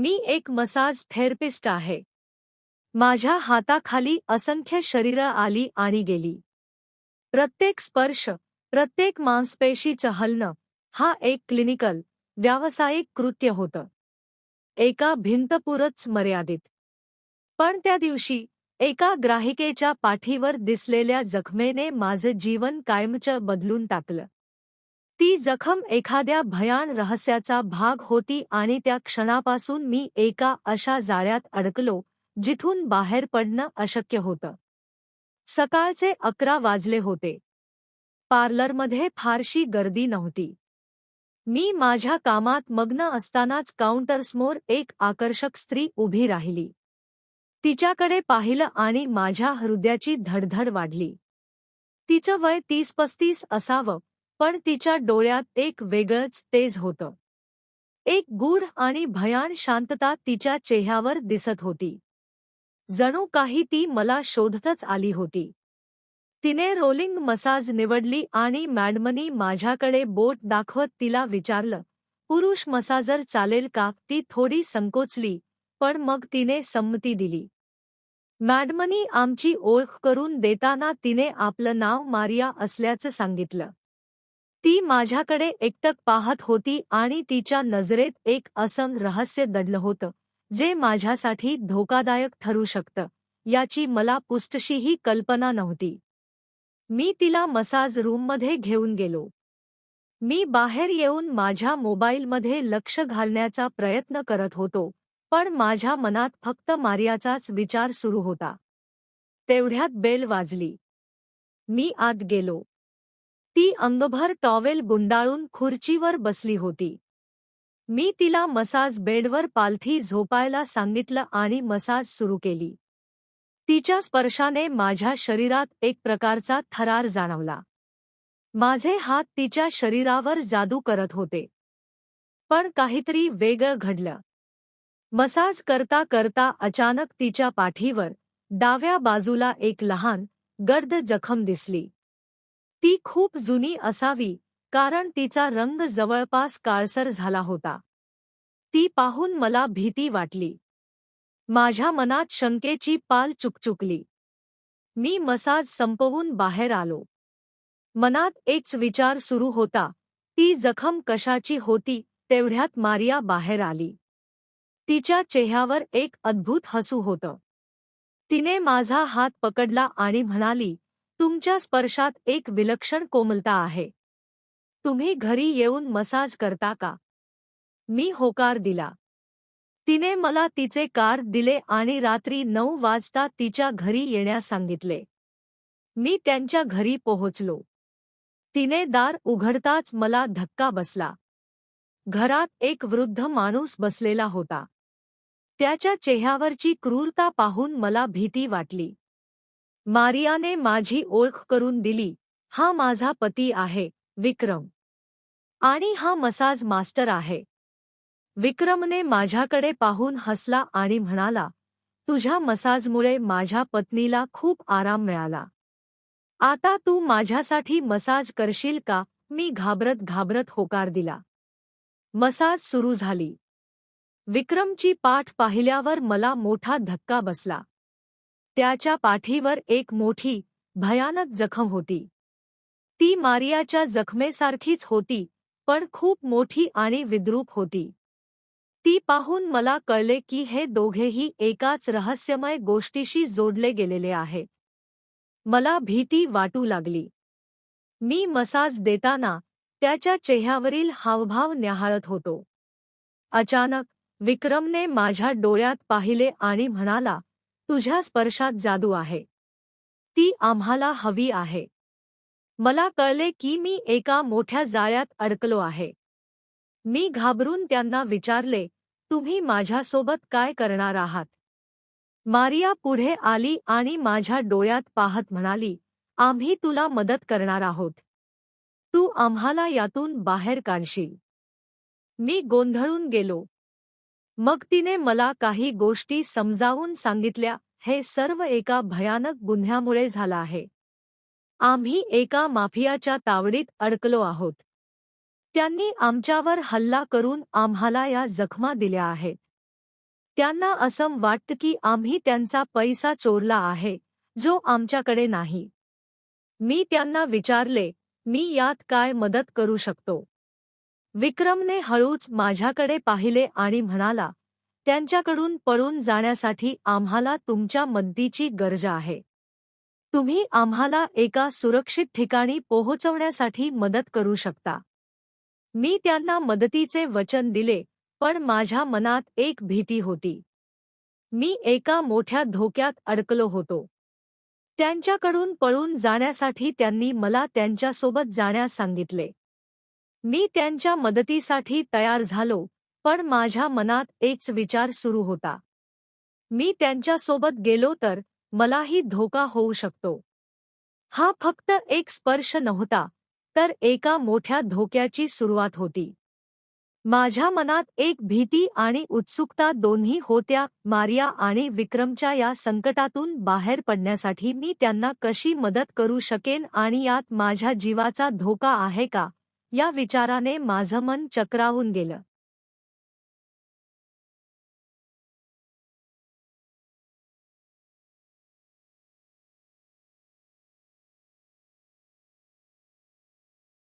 मी एक massage therapist आहे. माझ्या हाताखाली असंख्य शरीरं आली आणि गेली. प्रत्येक स्पर्श प्रत्येक मांसपेशीचं हलणं हा एक क्लिनिकल व्यावसायिक कृत्य होतं. एका भिंतपुरच मर्यादित. पण त्या दिवशी एका ग्राहिकेच्या पाठीवर दिसलेल्या जखमेने माझं जीवन कायमचं बदलून टाकलं. ती जखम एखाद्या भयान रहस्याचा भाग होती आणि त्या क्षणापासून मी एका अशा जाळ्यात अडकलो जिथून बाहेर पडणं अशक्य होतं. सकाळचे अकरा वाजले होते. पार्लरमध्ये फारशी गर्दी नव्हती. मी माझ्या कामात मग्न असतानाच काउंटर्समोर एक आकर्षक स्त्री उभी राहिली. तिच्याकडे पाहिलं आणि माझ्या हृदयाची धडधड वाढली. तिचं वय तीस पस्तीस असावं पण तिच्या डोळ्यात एक वेगळंच तेज होतं. एक गूढ आणि भयान शांतता तिच्या चेहऱ्यावर दिसत होती. जणू काही ती मला शोधतच आली होती. तिने रोलिंग मसाज निवडली आणि मॅडमनी माझ्याकडे बोट दाखवत तिला विचारलं पुरुष मसाजर चालेल का ती थोडी संकोचली पण मग तिने संमती दिली. मॅडमनी आमची ओळख करून देताना तिने आपलं नाव मारिया असल्याचं सांगितलं. ती माझ्याकडे एकटक पाहत होती आणि तिच्या नजरेत एक असं रहस्य दडलं होतं जे माझ्यासाठी धोकादायक ठरू शकतं याची मला पुष्टशीही कल्पना नव्हती. मी तिला मसाज रूममध्ये घेऊन गेलो. मी बाहेर येऊन माझ्या मोबाईलमध्ये लक्ष घालण्याचा प्रयत्न करत होतो पण माझ्या मनात फक्त मारियाचाच विचार सुरू होता. तेवढ्यात बेल वाजली. मी आत गेलो. ती अंगभर टॉवेल गुंडाळून खुर्चीवर बसली होती. मी तिला मसाज बेडवर पालथी झोपायला सांगितलं आणि मसाज सुरू केली. तिच्या स्पर्शाने माझ्या शरीरात एक प्रकारचा थरार जाणवला. माझे हात तिच्या शरीरावर जादू करत होते. पण काहीतरी वेगळं घडलं. मसाज करता करता अचानक तिच्या पाठीवर डाव्या बाजूला एक लहान गर्द जखम दिसली. ती खूप जुनी असावी कारण तिचा रंग जवळपास काळसर झाला होता. ती पाहून मला भीती वाटली. माझ्या मनात शंकेची पाल चुकचुकली. मी मसाज संपवून बाहेर आलो. मनात एकच विचार सुरू होता ती जखम कशाची होती तेवढ्यात मारिया बाहेर आली. तिच्या चेहऱ्यावर एक अद्भुत हसू होतं. तिने माझा हात पकडला आणि म्हणाली तुमच्या स्पर्शात एक विलक्षण कोमलता आहे. तुम्ही घरी येऊन मसाज करता का? मी होकार दिला. तिने मला तिचे कार दिले आणि रात्री नऊ वाजता तिच्या घरी येण्यास सांगितले. मी त्यांच्या घरी पोहोचलो. तिने दार उघडताच मला धक्का बसला. घरात एक वृद्ध माणूस बसलेला होता. त्याच्या चेहऱ्यावरची क्रूरता पाहून मला भीती वाटली. मारियाने माझी ओळख करून दिली. हा माझा पती आहे विक्रम. आणि हा मसाज मास्टर आहे. विक्रमने माझ्याकडे पाहून हसला आणि म्हणाला तुझ्या मसाजमुळे माझ्या पत्नीला खूप आराम मिळाला. आता तू माझ्यासाठी मसाज करशील का? मी घाबरत घाबरत होकार दिला. मसाज सुरू झाली. विक्रमची पाठ पाहिल्यावर मला मोठा धक्का बसला. त्याच्या पाठीवर एक मोठी भयानक जखम होती. ती मारियाच्या जखमेसारखीच होती पण खूप मोठी आणि विद्रूप होती. ती पाहून मला कळले की हे दोघेही एकाच रहस्यमय गोष्टीशी जोडले गेलेले आहे. मला भीती वाटू लागली. मी मसाज देताना त्याच्या चेहऱ्यावरील हावभाव न्याहाळत होतो. अचानक विक्रमने माझ्या डोळ्यात पाहिले आणि म्हणाला तुझ्या स्पर्शात जादू आहे. ती आम्हाला हवी आहे. मला कळले की मी एका मोठ्या जाळ्यात अडकलो आहे. मी घाबरून त्यांना विचारले तुम्ही माझ्यासोबत काय करणार आहात? मारिया पुढे आली आणि माझ्या डोळ्यात पाहत म्हणाली आम्ही तुला मदत करणार आहोत. तू आम्हाला यातून बाहेर काढशील. मी गोंधळून गेलो. मग तिने मला काही गोष्टी समजावून सांगितल्या हे सर्व एका भयानक गुन्ह्यामुळे झालं आहे. आम्ही एका माफियाच्या तावडीत अडकलो आहोत. त्यांनी आमच्यावर हल्ला करून आम्हाला या जखमा दिल्या आहेत. त्यांना असं वाटतं की आम्ही त्यांचा पैसा चोरला आहे जो आमच्याकडे नाही. मी त्यांना विचारले मी यात काय मदत करू शकतो? विक्रमने हळूच माझ्याकडे पाहिले आणि म्हणाला त्यांच्याकडून पळून जाण्यासाठी आम्हाला तुमच्या मदतीची गरज आहे. तुम्ही आम्हाला एका सुरक्षित ठिकाणी पोहोचवण्यासाठी मदत करू शकता. मी त्यांना मदतीचे वचन दिले पण माझ्या मनात एक भीती होती. मी एका मोठ्या धोक्यात अडकलो होतो. त्यांच्याकडून पळून जाण्यासाठी त्यांनी मला त्यांच्यासोबत जाण्यास सांगितले. मी त्यांच्या मदतीसाठी तयार झालो पण माझ्या मनात एकच विचार सुरू होता. मी त्यांच्यासोबत गेलो तर मलाही धोका होऊ शकतो. हा फक्त एक स्पर्श नव्हता तर एका मोठ्या धोक्याची सुरुवात होती. माझ्या मनात एक भीती आणि उत्सुकता दोन्ही होत्या मारिया आणि विक्रमच्या या संकटातून बाहेर पडण्यासाठी मी त्यांना कशी मदत करू शकेन आणि यात माझ्या जीवाचा धोका आहे का? या विचाराने माझं मन चक्रावून गेलं.